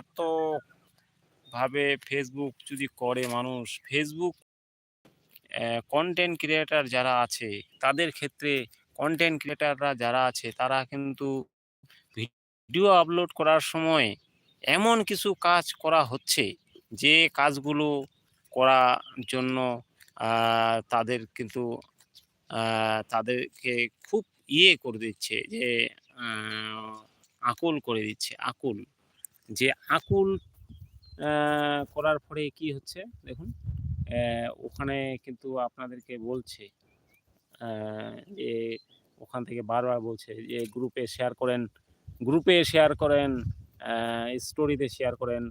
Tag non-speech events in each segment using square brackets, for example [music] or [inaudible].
এত ভাবে ফেসবুক যদি করে মানুষ ফেসবুক কন্টেন্ট ক্রিয়েটার যারা আছে, তাদের ক্ষেত্রে কন্টেন্ট ক্রিয়েটাররা যারা আছে, তারা কিন্তু ভিডিও আপলোড করার সময় এমন কিছু কাজ করা হচ্ছে, যে কাজগুলো করার জন্য তাদের কিন্তু তাদেরকে খুব ইয়ে করে দিচ্ছে, যে আকুল করে দিচ্ছে, আকুল। যে আকুল করার পরে কি হচ্ছে? দেখুন ওখানে কিন্তু আপনাদেরকে বলছে যে ওখান থেকে বারবার বলছে যে গ্রুপে শেয়ার করেন, গ্রুপে শেয়ার করেন স্টোরিতে শেয়ার করেন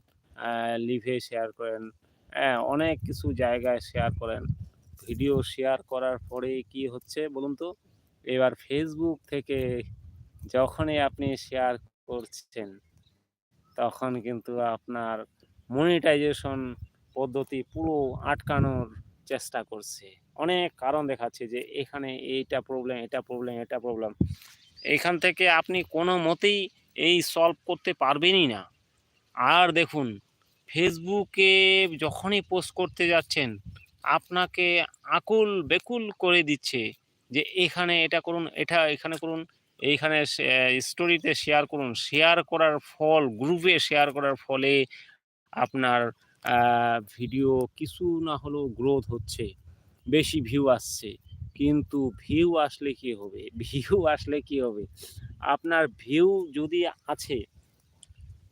লিভে শেয়ার করেন অনেক কিছু জায়গায় শেয়ার করেন। ভিডিও শেয়ার করার পরে কি হচ্ছে বলুন তো? এবার ফেসবুক থেকে যখনই আপনি শেয়ার করছেন তখন কিন্তু আপনার মনিটাইজেশন পদ্ধতি পুরো আটকানোর চেষ্টা করছে। অনেক কারণ দেখাচ্ছে যে এখানে এইটা প্রবলেম এটা প্রবলেম এটা প্রবলেম এইখান থেকে আপনি কোনো মতেই এই সলভ করতে পারবেনই না। আর দেখুন, ফেসবুকে যখনই পোস্ট করতে যাচ্ছেন, আপনাকে আকুল বেকুল করে দিচ্ছে যে এখানে এটা করুন, এটা এখানে করুন। এইখানে স্টোরিতে শেয়ার করুন। শেয়ার করার ফল গ্রুপে শেয়ার করার ফলে আপনার ভিডিও কিছু না হলেও গ্রোথ হচ্ছে, বেশি ভিউ আসছে। কিন্তু ভিউ আসলে কি হবে? [laughs] ভিউ আসলে কি হবে? আপনার ভিউ যদি আছে,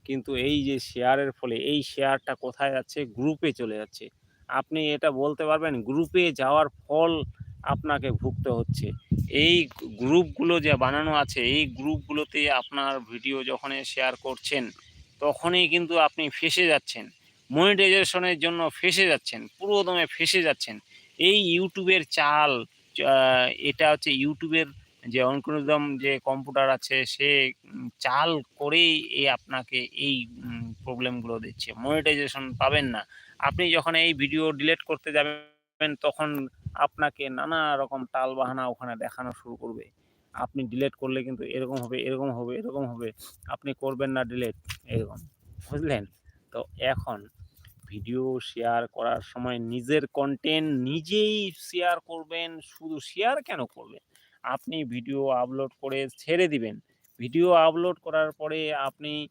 কিন্তু এই যে শেয়ারের ফলে, এই শেয়ারটা কোথায় যাচ্ছে? গ্রুপে চলে যাচ্ছে। আপনি এটা বলতে পারবেন গ্রুপে যাওয়ার ফল আপনাকে ভুগতে হচ্ছে। এই গ্রুপগুলো যে বানানো আছে, এই গ্রুপগুলোতে আপনার ভিডিও যখন শেয়ার করছেন, তখনই কিন্তু আপনি ফেসে যাচ্ছেন। মনিটাইজেশনের জন্য ফেসে যাচ্ছেন পুরো দমে ফেসে যাচ্ছেন। এই ইউটিউবের চাল এটা হচ্ছে ইউটিউবের যে অঙ্কুরদম যে কম্পিউটার আছে, সে চাল করেই এই আপনাকে এই প্রবলেমগুলো দিচ্ছে। মনিটাইজেশন পাবেন না। আপনি যখন এই ভিডিও ডিলিট করতে যাবেন, তখন আপনাকে নানা রকম টাল বাহানা ওখানে দেখানো শুরু করবে। আপনি ডিলেট করলে কিন্তু এরকম হবে এরকম হবে এরকম হবে। আপনি করবেন না ডিলেট এরকম। বুঝলেন? তো এখন ভিডিও শেয়ার করার সময় নিজের কন্টেন্ট নিজেই শেয়ার করবেন, শুধু শেয়ার কেন করবেন? আপনি ভিডিও আপলোড করে ছেড়ে দিবেন। ভিডিও আপলোড করার পরে আপনি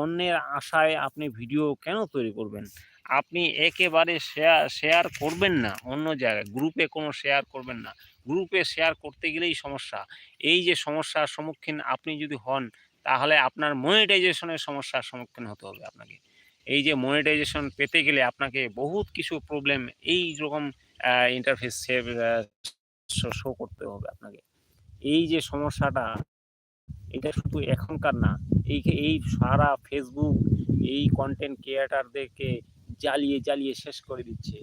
অন্যের আশায় আপনি ভিডিও কেন তৈরি করবেন? আপনি একেবারে শেয়ার শেয়ার করবেন না অন্য জায়গায় গ্রুপে কোনো শেয়ার করবেন না। গ্রুপে শেয়ার করতে গেলেই সমস্যা। এই যে সমস্যার সম্মুখীন আপনি যদি হন, তাহলে আপনার মনিটাইজেশনের সমস্যার সম্মুখীন হতে হবে আপনাকে। এই যে মনিটাইজেশন পেতে গেলে আপনাকে বহুত কিছু প্রবলেম এই রকম ইন্টারফেস সেভ শো করতে হবে আপনাকে। এই যে সমস্যাটা, এটা শুধু এখনকার না, এই এই সারা ফেসবুক এই কন্টেন্ট ক্রিয়েটারদেরকে জ্বালিয়ে জ্বালিয়ে শেষ করে দিচ্ছে।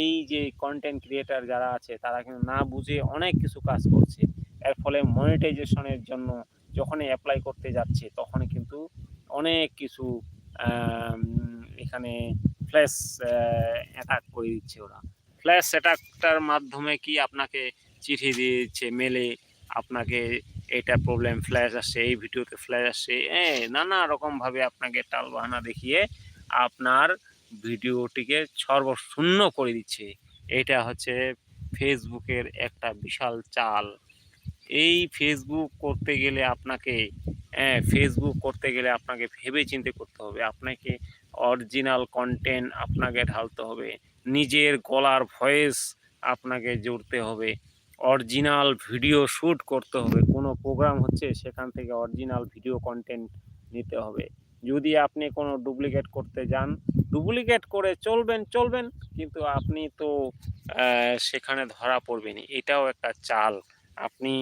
এই যে কন্টেন্ট ক্রিয়েটার যারা আছে, তারা কিন্তু না বুঝে অনেক কিছু কাজ করছে। এর ফলে মনিটাইজেশনের জন্য যখনই অ্যাপ্লাই করতে যাচ্ছে তখন কিন্তু অনেক কিছু এখানে ফ্ল্যাশ অ্যাটাক করে দিচ্ছে ওরা। ফ্ল্যাশ অ্যাটাকটার মাধ্যমে কি আপনাকে চিঠি দিয়ে দিচ্ছে মেলে আপনাকে এটা প্রবলেম ফ্ল্যাশ আসছে, এই ভিডিওতে ফ্ল্যাশ আসছে? এ, নানা রকমভাবে আপনাকে টালবাহানা দেখিয়ে আপনার ভিডিওটিকে সর্বশূন্য করে দিচ্ছে। এটা হচ্ছে ফেসবুকের একটা বিশাল চাল। এই ফেসবুক করতে গেলে আপনাকে হ্যাঁ ফেসবুক করতে গেলে আপনাকে ভেবে চিন্তে করতে হবে। আপনাকে অরিজিনাল কন্টেন্ট আপনাকে ঢালতে হবে। নিজের গলার ভয়েস আপনাকে জুড়তে হবে। অরিজিনাল ভিডিও শ্যুট করতে হবে। কোনো প্রোগ্রাম হচ্ছে সেখান থেকে অরিজিনাল ভিডিও কন্টেন্ট নিতে হবে। যদি আপনি কোনো ডুপ্লিকেট করতে যান ডুপ্লিকেট করে চলবেন চলবেন, কিন্তু আপনি তো সেখানে ধরা পড়বেনি এটাও একটা চাল। আপনি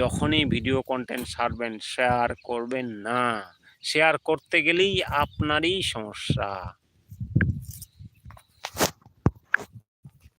যখনই ভিডিও কন্টেন্ট সারবেন শেয়ার করবেন না। শেয়ার করতে গেলেই আপনারই সমস্যা।